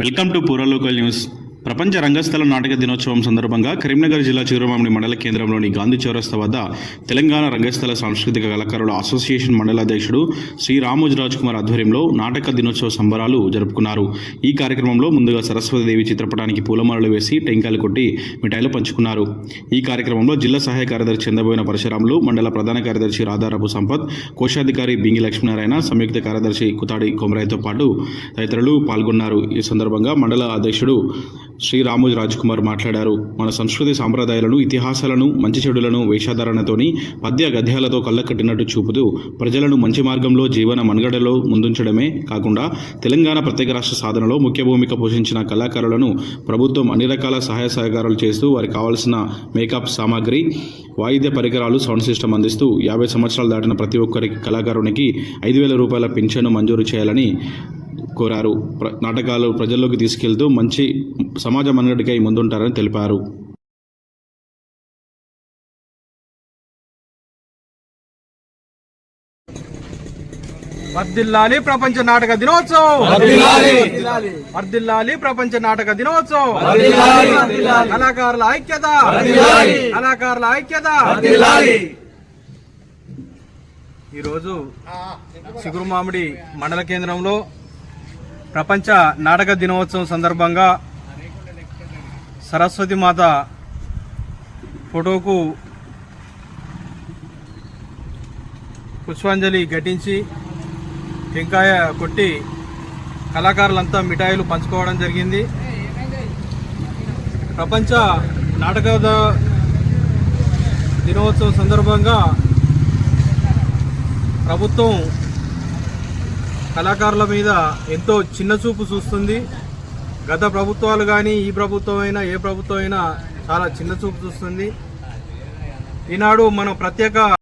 Welcome to పూర్వలోకల్ news ప్రపంచ రంగస్థల నాటక దినోత్సవం సందర్భంగా కరీంనగర్ జిల్లా చిరుమామిడి మండల కేంద్రంలోని గాంధీ చౌరస్తా వద్ద తెలంగాణ రంగస్థల సాంస్కృతిక కళాకారుల అసోసియేషన్ మండల అధ్యక్షుడు శ్రీ రామోజ్ రాజ్ కుమార్ ఆధ్వర్యంలో నాటక దినోత్సవ సంబరాలు జరుపుకున్నారు. ఈ కార్యక్రమంలో ముందుగా సరస్వతిదేవి చిత్రపటానికి పూలమాలలు వేసి టెంకాయలు కొట్టి మిఠాయిలు పంచుకున్నారు. ఈ కార్యక్రమంలో జిల్లా సహాయ కార్యదర్శి చంద్రబోయిన పరశురాములు మండల ప్రధాన కార్యదర్శి రాధారపు సంపత్ కోశాధికారి బింగి లక్ష్మీనారాయణ సంయుక్త కార్యదర్శి కుతాడి కొమరాయ్తో పాటు తదితరులు పాల్గొన్నారు. ఈ సందర్భంగా మండల అధ్యక్షుడు శ్రీ రామోజీ రాజ్కుమార్ మాట్లాడారు. మన సంస్కృతి సాంప్రదాయాలను ఇతిహాసాలను మంచి చెడులను వేషధారణతోని పద్య గద్యాలతో కళ్ళకట్టినట్టు చూపుతూ ప్రజలను మంచి మార్గంలో జీవన మనుగడలో ముందుంచడమే కాకుండా తెలంగాణ ప్రత్యేక రాష్ట్ర సాధనలో ముఖ్య భూమిక పోషించిన కళాకారులను ప్రభుత్వం అన్ని రకాల సహాయ సహకారాలు చేస్తూ వారికి కావాల్సిన మేకప్ సామాగ్రి వాయిద్య పరికరాలు సౌండ్ సిస్టమ్ అందిస్తూ యాభై సంవత్సరాలు దాటిన ప్రతి ఒక్కరికి కళాకారునికి ఐదు వేల రూపాయల పింఛను మంజూరు చేయాలని కోరారు. ప్ర- నాటకాలు ప్రజల్లోకి తీసుకెళ్తూ మంచి సమాజ మనుగడికై ముందుంటారని తెలిపారు. వర్దిల్లాలి ప్రపంచ నాటక దినోత్సవం! వర్దిల్లాలి! ప్రపంచ నాటక దినోత్సవం! కళాకారుల ఐక్యత! కళాకారుల ఐక్యత! ఈరోజు చిగురుమామిడి మండల కేంద్రంలో ప్రపంచ నాటక దినోత్సవం సందర్భంగా సరస్వతి మాత ఫోటోకు పుష్పాంజలి ఘటించి టెంకాయ కొట్టి కళాకారులంతా మిఠాయిలు పంచుకోవడం జరిగింది. ప్రపంచ నాటక దినోత్సవం సందర్భంగా ప్రభుత్వం కళాకారుల మీద ఎంతో చిన్న చూపు చూస్తుంది. గత ప్రభుత్వాలు కానీ ఈ ప్రభుత్వం అయినా ఏ ప్రభుత్వం అయినా చాలా చిన్న చూపు చూస్తుంది. ఈనాడు మనం ప్రత్యేక